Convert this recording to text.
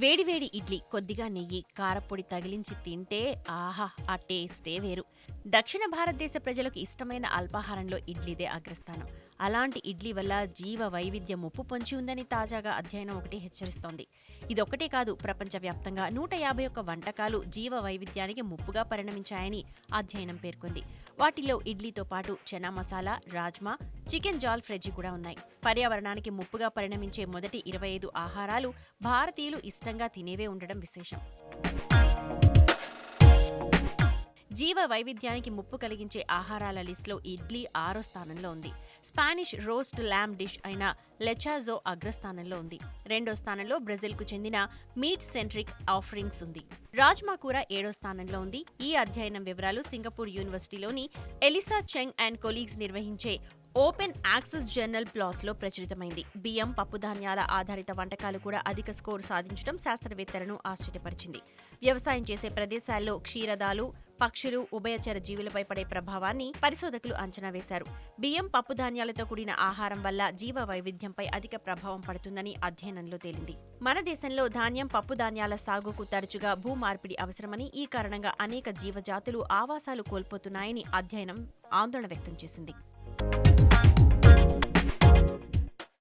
వేడివేడి ఇడ్లీ కొద్దిగా నెయ్యి కారపొడి తగిలించి తింటే ఆహా ఆ టేస్టే వేరు. దక్షిణ భారతదేశ ప్రజలకు ఇష్టమైన అల్పాహారంలో ఇడ్లీదే అగ్రస్థానం. అలాంటి ఇడ్లీ వల్ల జీవ వైవిధ్యం ముప్పు పొంచి ఉందని తాజాగా అధ్యయనం ఒకటి హెచ్చరిస్తోంది. ఇదొక్కటే కాదు ప్రపంచవ్యాప్తంగా నూట యాభై ఒక్క వంటకాలు జీవ వైవిధ్యానికి ముప్పుగా పరిణమించాయని అధ్యయనం పేర్కొంది. వాటిలో ఇడ్లీతో పాటు చనా మసాలా రాజ్మా చికెన్ జాల్ ఫ్రెజీ కూడా ఉన్నాయి. పర్యావరణానికి ముప్పుగా పరిణమించే మొదటి ఇరవై ఐదు ఆహారాలు భారతీయులు ఇష్టంగా తినేవే ఉండడం విశేషం. జీవ వైవిధ్యానికి ముప్పు కలిగించే ఆహారాల లిస్టులో ఇడ్లీ ఆరో స్థానంలో ఉంది. స్పానిష్ రోస్ట్ ల్యామ్ డిష్ అయిన లెచాజో అగ్రస్థానంలో ఉంది. రెండో స్థానంలో బ్రెజిల్కు చెందిన మీట్ సెంట్రిక్ ఆఫరింగ్స్ ఉంది. రాజ్మా కూర ఏడో స్థానంలో ఉంది. ఈ అధ్యయనం వివరాలు సింగపూర్ యూనివర్సిటీలోని ఎలిసా చెంగ్ అండ్ కొలీగ్స్ నిర్వహించే ఓపెన్ యాక్సెస్ జర్నల్ ప్లాస్లో ప్రచురితమైంది. బియ్యం పప్పుధాన్యాల ఆధారిత వంటకాలు కూడా అధిక స్కోర్ సాధించడం శాస్త్రవేత్తలను ఆశ్చర్యపరిచింది. వ్యవసాయం చేసే ప్రదేశాల్లో క్షీరదాలు పక్షులు ఉభయచర జీవులపై పడే ప్రభావాన్ని పరిశోధకులు అంచనా వేశారు. బియ్యం పప్పుధాన్యాలతో కూడిన ఆహారం వల్ల జీవ వైవిధ్యంపై అధిక ప్రభావం పడుతుందని అధ్యయనంలో తేలింది. మన దేశంలో ధాన్యం పప్పుధాన్యాల సాగుకు తరచుగా భూ మార్పిడి అవసరమని ఈ కారణంగా అనేక జీవజాతులు ఆవాసాలు కోల్పోతున్నాయని అధ్యయనం ఆందోళన వ్యక్తం చేసింది.